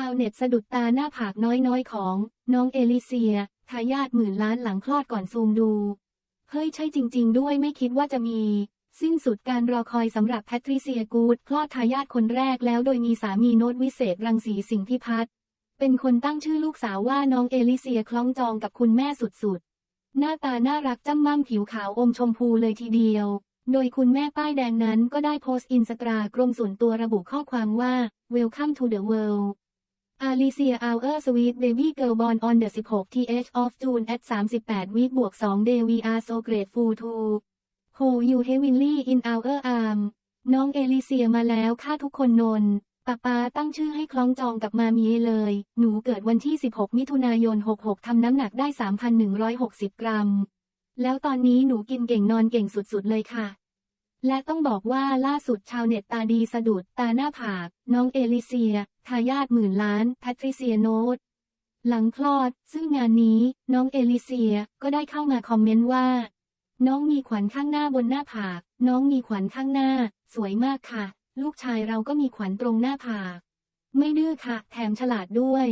ชาวเน็ตสะดุดตาหน้าผากน้อยๆของ น้องเอลิเซียทายาทหมื่นล้านหลังคลอดก่อนซูมดู เฮ้ยใช่จริง ๆ ด้วยไม่คิดว่าจะมี สิ้นสุดการรอคอยสำหรับแพทริเซียกูดคลอดทายาทคนแรกแล้วโดยมีสามีโนตวิเศษรังสีสิงห์พิพัฒน์เป็นคนตั้งชื่อลูกสาวว่าน้องเอลิเซียคล้องจองกับคุณแม่สุดๆ หน้าตาน่ารักจ้ำม่ำผิวขาวอมชมพูเลยทีเดียว โดยคุณแม่ป้ายแดงนั้นก็ได้โพสต์อินสตากรมส่วนตัวระบุข้อความว่า Welcome to the world Alicia Our Sweet Baby Girl Born on the 16 th of June at 38 week บวก2 day we are so grateful to hold you heavily in our arm น้องเอลิเซียมาแล้วค่าทุกคนนนป้าป้าตั้งชื่อให้คล้องจองกับมามีเลย หนูเกิดวันที่ 16 มิถุนายน 66 ทำน้ำหนักได้ 3,160 กรัม แล้วตอนนี้หนูกินเก่งนอนเก่งสุดๆเลยค่ะและต้องบอกว่าล่าสุดชาวเน็ตตาดีสะดุดตาหน้าผาก น้องเอลิเซีย ทายาทหมื่นล้านแพทริเซียโนตหลังคลอด ซึ่งงานนี้น้องเอลิเซียก็ได้เข้ามาคอมเมนต์ว่า น้องมีขวัญข้างหน้าบนหน้าผาก น้องมีขวัญข้างหน้า สวยมากค่ะ ลูกชายเราก็มีขวัญตรงหน้าผาก ไม่ดื้อค่ะ แถมฉลาดด้วย